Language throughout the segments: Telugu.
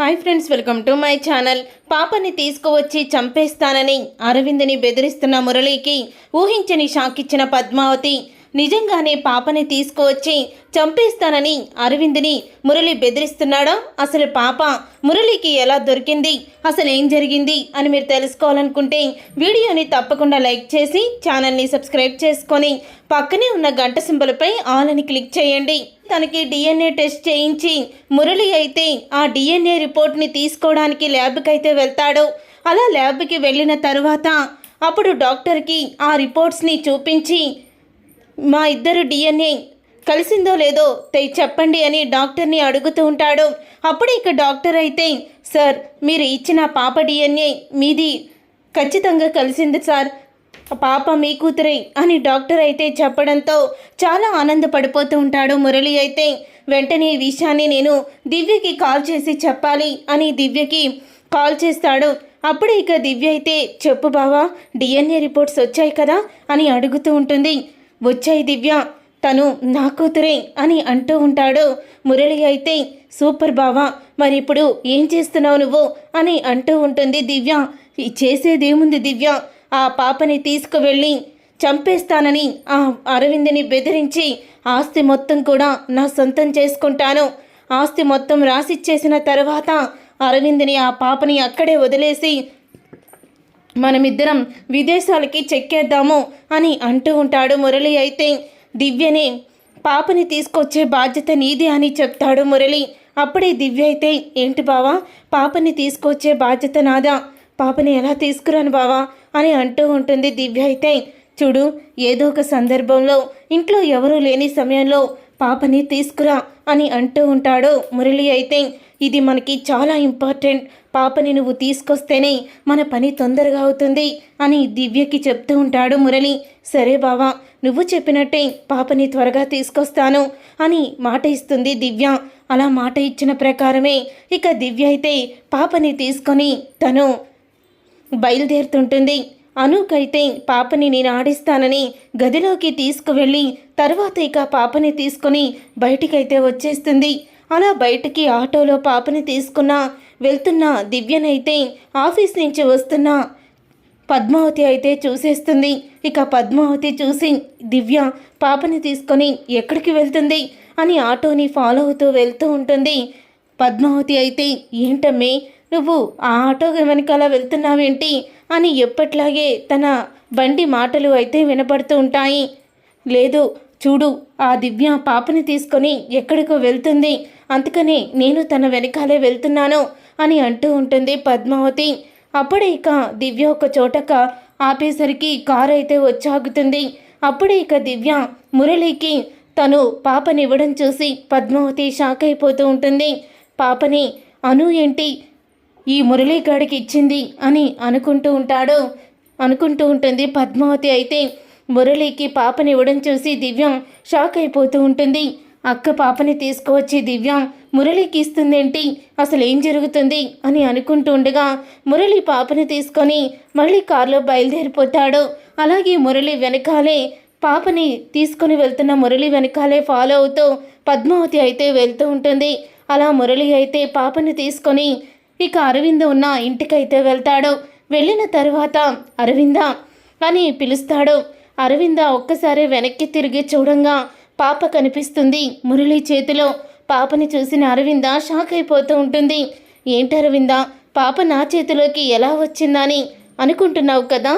Hi friends welcome to my channel. పాపని తీసుకువచ్చి చంపేస్తానని అరవింద్ని బెదిరిస్తున్న మురళికి ఊహించని షాక్ ఇచ్చిన పద్మావతి. నిజంగానే పాపని తీసుకువచ్చి చంపేస్తానని అరవింద్ని మురళి బెదిరిస్తున్నాడా? అసలు పాప మురళికి ఎలా దొరికింది? అసలు ఏం జరిగింది? అని మీరు తెలుసుకోవాలనుకుంటే వీడియోని తప్పకుండా లైక్ చేసి ఛానల్ని సబ్స్క్రైబ్ చేసుకొని పక్కనే ఉన్న గంట సింబల్పై ఆల్ అని క్లిక్ చేయండి. తనకి డిఎన్ఏ టెస్ట్ చేయించి మురళి అయితే ఆ డిఎన్ఏ రిపోర్ట్ని తీసుకోవడానికి ల్యాబ్కి అయితే వెళ్తాడు. అలా ల్యాబ్కి వెళ్ళిన తర్వాత అప్పుడు డాక్టర్కి ఆ రిపోర్ట్స్ని చూపించి మా ఇద్దరు డిఎన్ఏ కలిసిందో లేదో తై చెప్పండి అని డాక్టర్ని అడుగుతూ ఉంటాడు. అప్పుడు ఇక డాక్టర్ అయితే సార్ మీరు ఇచ్చిన పాప డిఎన్ఏ మీది ఖచ్చితంగా కలిసింది సార్. పాప మీ కూతురే అని డాక్టర్ అయితే చెప్పడంతో చాలా ఆనందపడిపోతూ ఉంటాడు మురళి అయితే. వెంటనే ఈ విషయాన్ని నేను దివ్యకి కాల్ చేసి చెప్పాలి అని దివ్యకి కాల్ చేస్తాడు. అప్పుడు ఇక దివ్య అయితే చెప్పు బావా డిఎన్ఏ రిపోర్ట్స్ వచ్చాయి కదా అని అడుగుతూ ఉంటుంది. వచ్చాయి దివ్య తను నా కూతురే అని అంటూ ఉంటాడు. మురళి అయితే సూపర్ బావా మరి ఇప్పుడు ఏం చేస్తున్నావు నువ్వు? అని అంటూ ఉంటుంది దివ్య. చేసేదేముంది దివ్య? ఆ పాపని తీసుకువెళ్ళి చంపేస్తానని ఆ అరవింద్ని బెదిరించి ఆస్తి మొత్తం కూడా నా సొంతం చేసుకుంటాను. ఆస్తి మొత్తం రాసిచ్చేసిన తర్వాత అరవింద్ని ఆ పాపని అక్కడే వదిలేసి మనమిద్దరం విదేశాలకి చెక్కేద్దాము అని అంటూ ఉంటాడు మురళి. అయితే దివ్యని పాపని తీసుకొచ్చే బాధ్యత నీది అని చెప్తాడు మురళి. అప్పుడే దివ్య అయితే ఏంటి బావా పాపని తీసుకొచ్చే బాధ్యత నాదా? పాపని ఎలా తీసుకురాను బావా? అని అంటూ ఉంటుంది దివ్య. అయితే చూడు ఏదో ఒక సందర్భంలో ఇంట్లో ఎవరూ లేని సమయంలో పాపని తీసుకురా అని అంటూ ఉంటాడు మురళి. అయితే ఇది మనకి చాలా ఇంపార్టెంట్. పాపని నువ్వు తీసుకొస్తేనే మన పని తొందరగా అవుతుంది అని దివ్యకి చెప్తూ ఉంటాడు మురళి. సరే బావా నువ్వు చెప్పినట్టే పాపని త్వరగా తీసుకొస్తాను అని మాట ఇస్తుంది దివ్య. అలా మాట ఇచ్చిన ప్రకారమే ఇక దివ్య అయితే పాపని తీసుకొని తను బయలుదేరుతుంటుంది. అనుకైతే పాపని నేను ఆడిస్తానని గదిలోకి తీసుకువెళ్ళి తర్వాత ఇక పాపని తీసుకొని బయటికైతే వచ్చేస్తుంది. అలా బయటికి ఆటోలో పాపని తీసుకున్న వెళ్తున్న దివ్యనైతే ఆఫీస్ నుంచి వస్తున్న పద్మావతి అయితే చూసేస్తుంది. ఇక పద్మావతి చూసి దివ్య పాపని తీసుకొని ఎక్కడికి వెళ్తుంది అని ఆటోని ఫాలో అవుతూ వెళ్తూ ఉంటుంది. పద్మావతి అయితే ఏంటమ్మే నువ్వు ఆ ఆటో వెనకాల వెళ్తున్నావేంటి? అని ఎప్పట్లాగే తన బండి మాటలు అయితే వినపడుతూ ఉంటాయి. లేదు చూడు ఆ దివ్య పాపని తీసుకొని ఎక్కడికో వెళ్తుంది. అందుకని నేను తన వెనకాలే వెళ్తున్నాను అని అంటూ ఉంటుంది పద్మావతి. అప్పుడే ఇక దివ్య ఒక చోటక ఆపేసరికి కారు అయితే వచ్చాగుతుంది. అప్పుడే ఇక దివ్య మురళికి తను పాపని ఇవ్వడం చూసి పద్మావతి షాక్ అయిపోతూ ఉంటుంది. పాపని అను ఏంటి? ఈ మురళీగాడికి ఇచ్చింది అని అనుకుంటూ ఉంటాడు. అనుకుంటూ ఉంటుంది పద్మావతి అయితే. మురళికి పాపని ఇవ్వడం చూసి దివ్యం షాక్ అయిపోతూ ఉంటుంది. అక్క పాపని తీసుకువచ్చి దివ్యం మురళికి ఇస్తుందేంటి? అసలు ఏం జరుగుతుంది? అని అనుకుంటూ ఉండగా మురళి పాపని తీసుకొని మళ్ళీ కారులో బయలుదేరిపోతాడు. అలాగే మురళి వెనకాలే పాపని తీసుకొని వెళ్తున్న మురళి వెనకాలే ఫాలో అవుతూ పద్మావతి అయితే వెళ్తూ ఉంటుంది. అలా మురళి అయితే పాపని తీసుకొని ఇక అరవింద్ ఉన్న ఇంటికైతే వెళ్తాడు. వెళ్ళిన తర్వాత అరవింద అని పిలుస్తాడు. అరవింద ఒక్కసారి వెనక్కి తిరిగి చూడంగా పాప కనిపిస్తుంది. మురళి చేతిలో పాపని చూసిన అరవింద షాక్ అయిపోతూ ఉంటుంది. ఏంటి అరవింద పాప నా చేతిలోకి ఎలా వచ్చిందని అనుకుంటున్నావు కదా?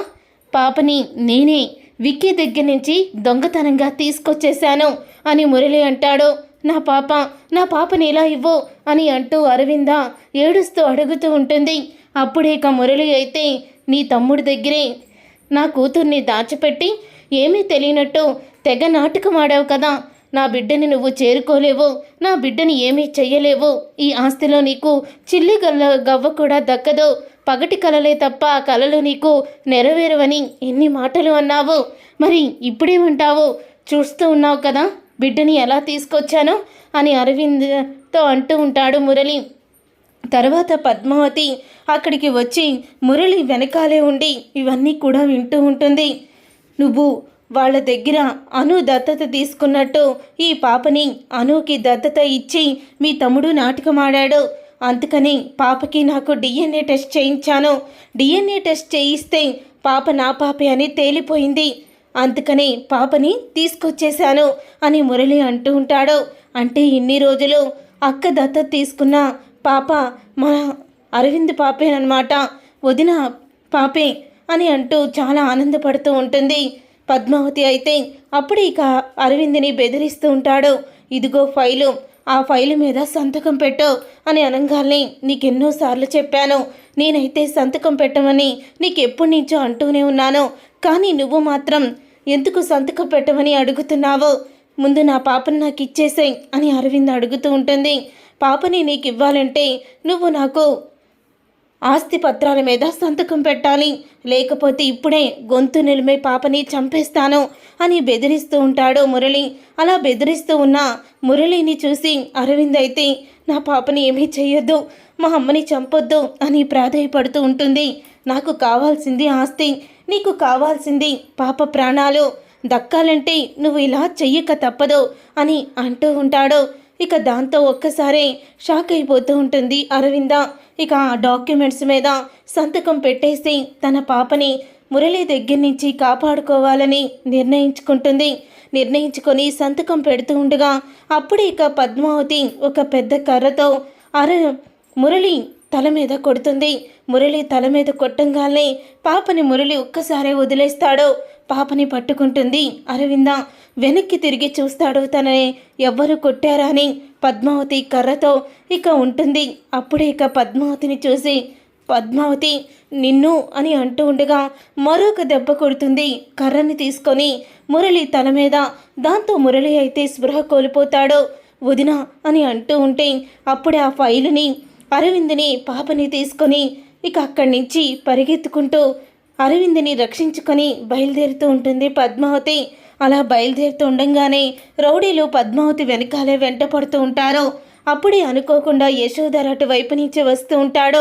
పాపని నేనే విక్కీ దగ్గర నుంచి దొంగతనంగా తీసుకొచ్చేశాను అని మురళి అంటాడు. నా పాప నా పాపని ఇలా ఇవ్వు అని అంటూ అరవింద ఏడుస్తూ అడుగుతూ ఉంటుంది. అప్పుడే ఇక మురళి అయితే నీ తమ్ముడి దగ్గరే నా కూతుర్ని దాచిపెట్టి ఏమీ తెలియనట్టు తెగ నాటకం ఆడావు కదా. నా బిడ్డని నువ్వు చేరుకోలేవు. నా బిడ్డని ఏమీ చెయ్యలేవు. ఈ ఆస్తిలో నీకు చిల్లి గల్ల గవ్వ కూడా దక్కదు. పగటి కలలే తప్ప ఆ కలలు నీకు నెరవేరవని ఎన్ని మాటలు అన్నావు. మరి ఇప్పుడేమంటావు? చూస్తూ ఉన్నావు కదా బిడ్డని ఎలా తీసుకొచ్చాను? అని అరవింద్తో అంటూ ఉంటాడు మురళి. తర్వాత పద్మావతి అక్కడికి వచ్చి మురళి వెనకాలే ఉండి ఇవన్నీ కూడా వింటూ ఉంటుంది. నువ్వు వాళ్ళ దగ్గర అను దత్తత తీసుకున్నట్టు ఈ పాపని అనుకి దత్తత ఇచ్చి మీ తమ్ముడు నాటకమాడాడు. అందుకని పాపకి నాకు డిఎన్ఏ టెస్ట్ చేయించాను. డిఎన్ఏ టెస్ట్ చేయిస్తే పాప నా పాపే అని తేలిపోయింది. అందుకని పాపని తీసుకొచ్చేశాను అని మురళి అంటూ ఉంటాడు. అంటే ఇన్ని రోజులు అక్క దత్తత తీసుకున్న పాప మా అరవింద్ పాపేనమాట వదిన పాపే అని అంటూ చాలా ఆనందపడుతూ ఉంటుంది. పద్మావతి అయితే అప్పుడు ఇక అరవింద్ని బెదిరిస్తూ ఉంటాడు. ఇదిగో ఫైలు ఆ ఫైలు మీద సంతకం పెట్టు అని అనగానే నీకెన్నోసార్లు చెప్పాను. నేనైతే సంతకం పెట్టమని నీకెప్పటి నుంచో అంటూనే ఉన్నాను. కానీ నువ్వు మాత్రం ఎందుకు సంతకం పెట్టమని అడుగుతున్నావు? ముందు నా పాపను నాకు ఇచ్చేసేయ్ అని అరవింద్ అడుగుతూ ఉంటుంది. పాపని నీకు ఇవ్వాలంటే నువ్వు నాకు ఆస్తి పత్రాల మీద సంతకం పెట్టాలి. లేకపోతే ఇప్పుడే గొంతు నిలిమే పాపని చంపేస్తాను అని బెదిరిస్తూ ఉంటాడు మురళి. అలా బెదిరిస్తూ ఉన్న మురళిని చూసి అరవింద్ అయితే నా పాపని ఏమీ చేయొద్దు మా అమ్మని చంపొద్దు అని ప్రాధాయపడుతూ ఉంటుంది. నాకు కావాల్సింది ఆస్తి. నీకు కావాల్సింది పాప ప్రాణాలు. దక్కాలంటే నువ్వు ఇలా చెయ్యక తప్పదు అని అంటూ ఉంటాడు. ఇక దాంతో ఒక్కసారే షాక్ అయిపోతూ ఉంటుంది అరవింద. ఇక ఆ డాక్యుమెంట్స్ మీద సంతకం పెట్టేసి తన పాపని మురళి దగ్గర నుంచి కాపాడుకోవాలని నిర్ణయించుకుంటుంది. నిర్ణయించుకొని సంతకం పెడుతూ ఉండగా అప్పుడే ఇక పద్మావతి ఒక పెద్ద కర్రతో అర మురళి తల మీద కొడుతుంది. మురళి తల మీద కొట్టంగానే పాపని మురళి ఒక్కసారే వదిలేస్తాడు. పాపని పట్టుకుంటుంది అరవింద. వెనక్కి తిరిగి చూస్తాడు. తనని ఎవ్వరు కొట్టారా అని పద్మావతి కర్రతో ఇక ఉంటుంది. అప్పుడే ఇక పద్మావతిని చూసి పద్మావతి నిన్ను అని అంటూ ఉండగా మరొక దెబ్బ కొడుతుంది. కర్రని తీసుకొని మురళి తల మీద దాంతో మురళి అయితే స్పృహ కోల్పోతాడు. వదిన అని అంటూ ఉంటే అప్పుడే ఆ ఫైలుని అరవింద్ని పాపని తీసుకొని ఇక అక్కడి నుంచి పరిగెత్తుకుంటూ అరవింద్ని రక్షించుకొని బయలుదేరుతూ ఉంటుంది పద్మావతి. అలా బయలుదేరుతూ ఉండంగానే రౌడీలు పద్మావతి వెనకాలే వెంట పడుతూ ఉంటారు. అప్పుడే అనుకోకుండా యశోధర్ అటువైపు నుంచి వస్తూ ఉంటాడు.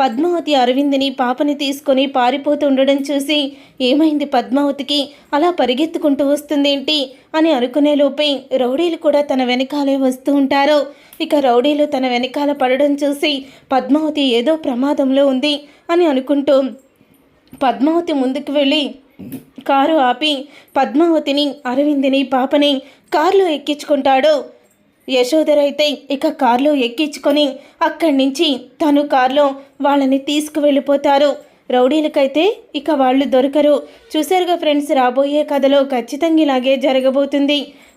పద్మావతి అరవింద్ని పాపని తీసుకొని పారిపోతూ ఉండడం చూసి ఏమైంది పద్మావతికి? అలా పరిగెత్తుకుంటూ వస్తుందేంటి? అని అనుకునే లోపే రౌడీలు కూడా తన వెనకాలే వస్తూ ఉంటారు. ఇక రౌడీలు తన వెనకాల పడడం చూసి పద్మావతి ఏదో ప్రమాదంలో ఉంది అని అనుకుంటూ పద్మావతి ముందుకు వెళ్ళి కారు ఆపి పద్మావతిని అరవింద్ని పాపని కారులో ఎక్కించుకుంటాడు. యశోధరైతే ఇక కారులో ఎక్కించుకొని అక్కడి నుంచి తను కారులో వాళ్ళని తీసుకువెళ్ళిపోతారు. రౌడీలకైతే ఇక వాళ్ళు దొరకరు. చూసారుగా ఫ్రెండ్స్ రాబోయే కథలో ఖచ్చితంగా ఇలాగే జరగబోతుంది.